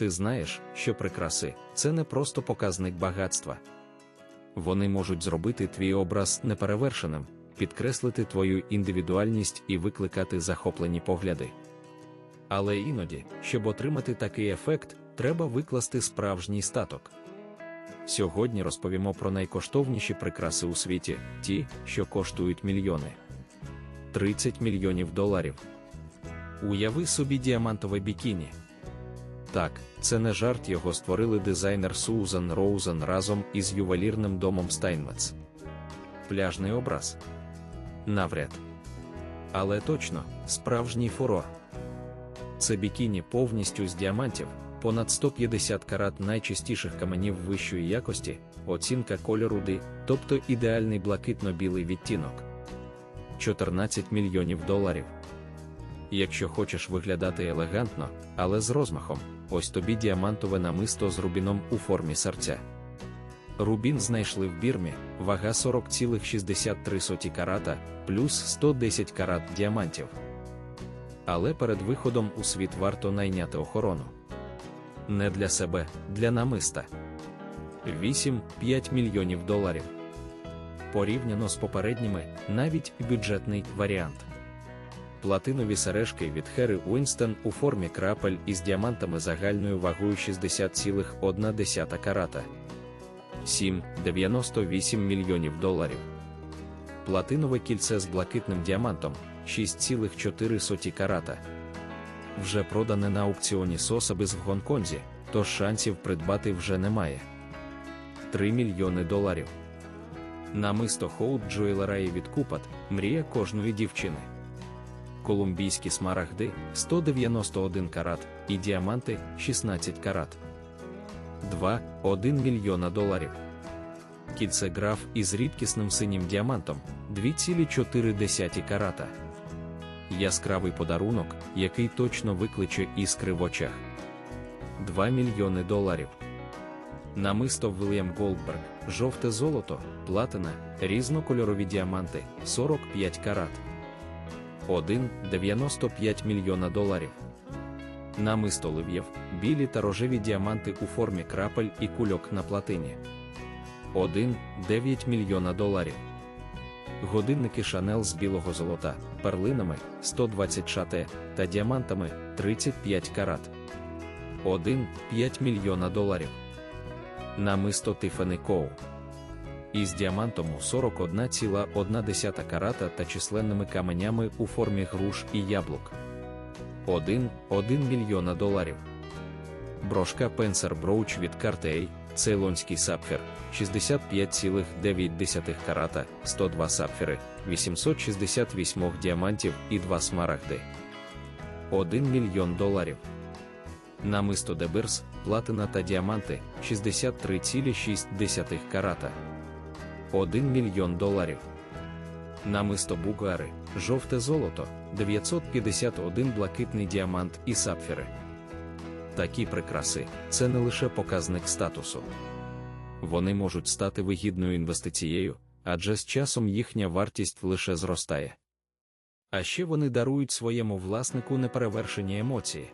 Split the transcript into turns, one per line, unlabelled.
Ти знаєш, що прикраси це не просто показник багатства. Вони можуть зробити твій образ неперевершеним, підкреслити твою індивідуальність і викликати захоплені погляди. Але іноді, щоб отримати такий ефект, треба викласти справжній статок. Сьогодні розповімо про найкоштовніші прикраси у світі, ті, що коштують мільйони. 30 мільйонів доларів. Уяви собі діамантове бікіні. Так, це не жарт його створили дизайнер Сузан Роузен разом із ювелірним домом Стайнмец. Пляжний образ. Навряд. Але точно, справжній фурор. Це бікіні повністю з діамантів, понад 150 карат найчистіших каменів вищої якості, оцінка кольору D, тобто ідеальний блакитно-білий відтінок. 14 мільйонів доларів. Якщо хочеш виглядати елегантно, але з розмахом, ось тобі діамантове намисто з рубіном у формі серця. Рубін знайшли в бірмі, вага 40,63 карата, плюс 110 карат діамантів. Але перед виходом у світ варто найняти охорону. Не для себе, для намиста. 8-5 мільйонів доларів. Порівняно з попередніми, навіть бюджетний варіант. Платинові сережки від Хери Уінстон у формі крапель із діамантами загальною вагою 60,1 карата. 7,98 мільйонів доларів. Платинове кільце з блакитним діамантом 6,4 карата. Вже продане на аукціоні Сосабис в Гонконзі, тож шансів придбати вже немає. 3 мільйони доларів. Намисто Хоут Джуелераї від Купат мрія кожної дівчини. Колумбійські смарагди 191 карат і діаманти 16 карат. 2,1 мільйона доларів. Кільце граф із рідкісним синім діамантом 2,4 карата. Яскравий подарунок, який точно викличе іскри в очах. 2 мільйони доларів. Намисто Вільям Голдберг, жовте золото, платина, різнокольорові діаманти 45 карат. 1,95 мільйона доларів. Намисто Лив'єв, білі та рожеві діаманти у формі крапель і кульок на платині. 1,9 мільйона доларів. Годинники Шанел з білого золота, перлинами 120 шате та діамантами 35 карат. 1,5 мільйона доларів. Намисто Тифани Коу. Із діамантом у 41,1 карата та численними каменями у формі груш і яблук. 1,1 мільйона доларів. Брошка Пенсер Броуч від Cartier, цейлонський сапфір 65,9 карата, 102 сапфіри, 868 діамантів і 2 смарагди. 1 мільйон доларів. Намисто Дебирс, платина та діаманти 63,6 карата. 1 мільйон доларів. Намисто Бугари, жовте золото 951 блакитний діамант і сапфіри. Такі прикраси це не лише показник статусу. Вони можуть стати вигідною інвестицією, адже з часом їхня вартість лише зростає. А ще вони дарують своєму власнику неперевершені емоції.